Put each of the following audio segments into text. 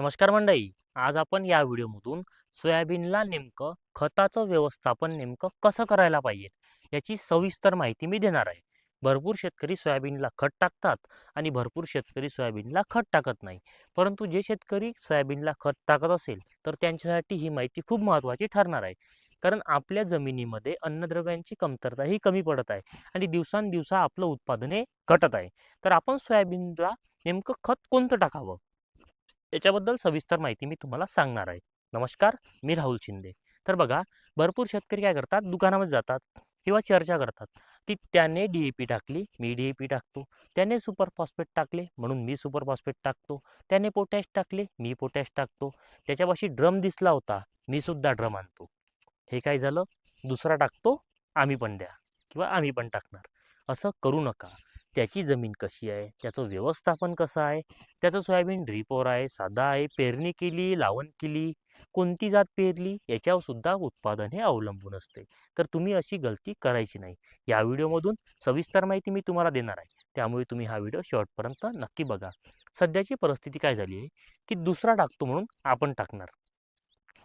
नमस्कार मंडळी आज आपण या व्हिडिओमधून सोयाबीनला नेमकं खताचं व्यवस्थापन नेमकं कसं करायला पाहिजे याची सविस्तर माहिती मी देणार आहे. भरपूर शेतकरी सोयाबीनला खत टाकतात आणि भरपूर शेतकरी सोयाबीनला खत टाकत नाही. परंतु जे शेतकरी सोयाबीनला खत टाकत असेल तर त्यांच्यासाठी ही माहिती खूप महत्त्वाची ठरणार आहे. कारण आपल्या जमिनीमध्ये अन्नद्रव्यांची कमतरता ही कमी पडत आहे आणि दिवसांदिवसा आपलं उत्पादने घटत आहे. तर आपण सोयाबीनला नेमकं खत कोणतं टाकावं? याच्याबद्दल सविस्तर माहिती मी तुम्हाला सांगणार आहे. नमस्कार मी राहुल शिंदे. तर बघा भरपूर शेतकरी काय करतात? दुकानामध्ये जातात किंवा चर्चा करतात. की त्याने डी ए पी टाकली मी डी ए पी टाकतो. त्याने सुपर फॉस्फेट टाकले म्हणून मी सुपर फॉस्फेट टाकतो. त्याने पोटॅश टाकले मी पोटॅश टाकतो. त्याच्यापाशी ड्रम दिसला होता मी सुद्धा ड्रम आणतो. हे काय झालं? दुसरा टाकतो आम्ही पण द्या. किंवा आम्ही पण टाकणार. असं करू नका. त्याची जमीन कशी आहे? त्याचं व्यवस्थापन कसं आहे? त्याचं सोयाबीन ड्रीपवर आहे साधा आहे पेरणी केली लावण केली कोणती जात पेरली? याच्यावर सुद्धा उत्पादन हे अवलंबून असते. तर तुम्ही अशी गलती करायची नाही. या व्हिडिओमधून सविस्तर माहिती मी तुम्हाला देणार आहे. त्यामुळे तुम्ही हा व्हिडिओ शेवटपर्यंत नक्की बघा. सध्याची परिस्थिती काय झाली आहे? की दुसरा टाकतो म्हणून आपण टाकणार.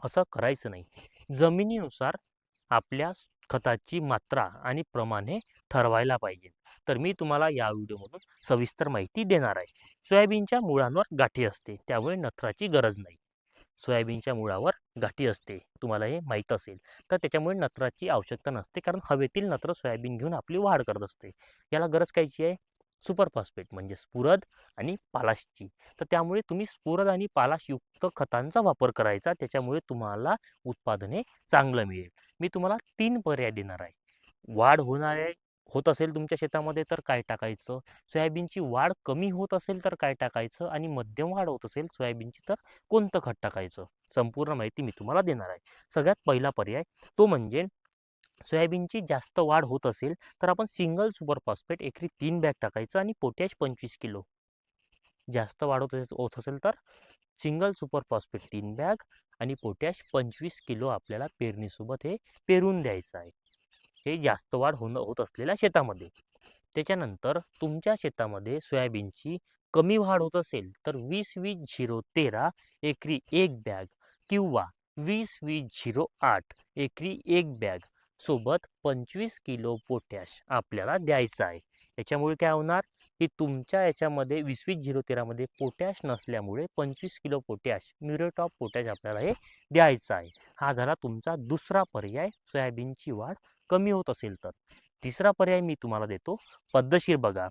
असं करायचं नाही. जमिनीनुसार आपल्या खताची मात्रा आणि प्रमाण हे ठरवायला पाहिजे. तर मी तुम्हाला या व्हिडिओमधून सविस्तर माहिती देणार आहे. सोयाबीनच्या मुळांवर गाठी असते त्यामुळे नत्राची गरज नाही. सोयाबीनच्या मुळावर गाठी असते तुम्हाला हे माहीत असेल. तर त्याच्यामुळे नत्राची आवश्यकता नसते कारण हवेतील नत्र सोयाबीन घेऊन आपली वाढ करत असते. याला गरज कायची आहे? सुपरफॉस्फेट म्हणजे स्फुरद आणि पालाशची. तर त्यामुळे तुम्ही स्फुरद आणि पालाशयुक्त खतांचा वापर करायचा त्याच्यामुळे तुम्हाला उत्पादने चांगलं मिळेल. मी तुम्हाला तीन पर्याय देणार आहे. वाढ होणार आहे होत असेल तुमच्या शेतामध्ये तर काय टाकायचं? सोयाबीनची वाढ कमी होत असेल तर काय टाकायचं? आणि मध्यम वाढ होत असेल सोयाबीनची तर कोणतं खत टाकायचं? संपूर्ण माहिती मी तुम्हाला देणार आहे. सगळ्यात पहिला पर्याय तो म्हणजे सोयाबीनची जास्त वाढ होत असेल तर आपण सिंगल सुपर फॉस्फेट एकरी तीन बॅग टाकायचं आणि पोटॅश पंचवीस किलो. जास्त वाढ होत होत असेल तर सिंगल सुपर फॉस्फेट तीन बॅग आणि पोटॅश पंचवीस किलो आपल्याला पेरणीसोबत हे पेरून द्यायचं आहे. हे जास्त वाढ होणं होत असलेल्या शेतामध्ये. त्याच्यानंतर तुमच्या शेतामध्ये सोयाबीनची कमी वाढ होत असेल तर वीस वीस झिरो तेरा एकरी एक बॅग किंवा वीस वीस झिरो आठ एकरी एक बॅग सोबत पंचवीस किलो पोटॅश आपल्याला द्यायचं आहे. याच्यामुळे काय होणार? की तुमच्या याच्यामध्ये वीस वीस झिरो तेरामध्ये पोटॅश नसल्यामुळे पंचवीस kilo potash muriate of potash आपल्याला हे द्यायचं आहे. हा झाला तुमचा दुसरा पर्याय सोयाबीनची वाढ कमी होत असेल तर. तिसरा पर्याय मी तुम्हाला देतो पद्धतशीर बघा.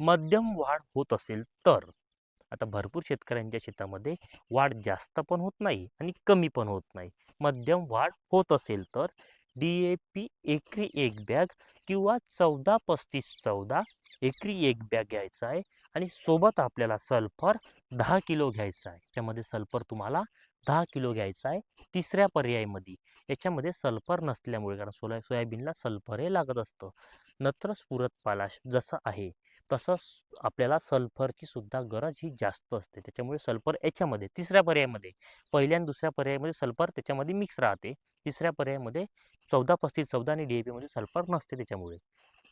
मध्यम वाढ होत असेल तर. आता भरपूर शेतकऱ्यांच्या शेतामध्ये वाढ जास्त पण होत नाही आणि कमी पण होत नाही. मध्यम वाढ होत असेल तर डी ए पी एकरी एक बॅग किंवा चौदा पस्तीस चौदा एकरी एक बॅग घ्यायचा आहे आणि सोबत आपल्याला सल्फर दहा किलो घ्यायचा आहे. त्यामध्ये सल्फर तुम्हाला दहा किलो घ्यायचा आहे तिसऱ्या पर्यायामध्ये याच्यामध्ये सल्फर नसल्यामुळे कारण सोला सोयाबीनला सल्फर हे लागत असतं. नत्र स्फुरत पालाश जसं आहे तसंच आपल्याला सल्फरची सुद्धा गरज ही जास्त असते. त्याच्यामुळे सल्फर याच्यामध्ये तिसऱ्या पर्यायामध्ये पहिल्या आणि दुसऱ्या पर्यायामध्ये सल्फर त्याच्यामध्ये मिक्स राहते. तिसऱ्या पर्यायामध्ये चौदा पस्तीस चौदा आणि डी ए पीमध्ये सल्फर नसते त्याच्यामुळे.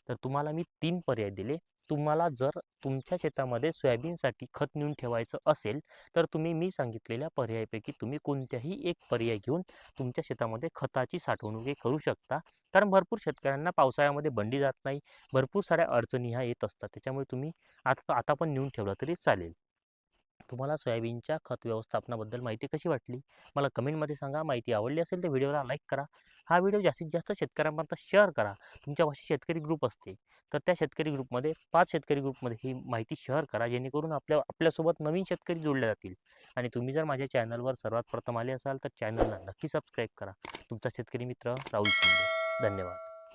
तर तुम्हाला मी तीन पर्याय दिले. तुम्हाला जर तुमच्या शेतामध्ये सोयाबीनसाठी खत नेऊन ठेवायचं असेल तर तुम्ही मी सांगितलेल्या पर्यायापैकी तुम्ही कोणत्याही एक पर्याय घेऊन तुमच्या शेतामध्ये खताची साठवणूक करू शकता. कारण भरपूर शेतकऱ्यांना पावसाळ्यामध्ये बंडी जात नाही भरपूर साऱ्या अडचणी ह्या येत असतात. त्याच्यामुळे तुम्ही आता आता पण नेऊन ठेवलं तरी चालेल. तुम्हाला सोयाबीनच्या खत व्यवस्थापनाबद्दल माहिती कशी वाटली? मला कमेंटमध्ये सांगा. माहिती आवडली असेल तर व्हिडिओला लाईक करा. हा व्हिडिओ जास्तीत जास्त शेतकऱ्यांपर्यंत शेअर करा. तुमच्या भाषेत शेतकरी ग्रुप असते तर त्या शेतकरी ग्रुपमध्ये पाच शेतकरी ग्रुपमध्ये ही माहिती शेअर करा जेणेकरून आपल्या आपल्यासोबत नवीन शेतकरी जोडले जातील. आणि तुम्ही जर माझ्या चॅनलवर सर्वात प्रथम आले असाल तर चॅनलला नक्की सबस्क्राईब करा. तुमचा शेतकरी मित्र राहुल शिंदे. धन्यवाद.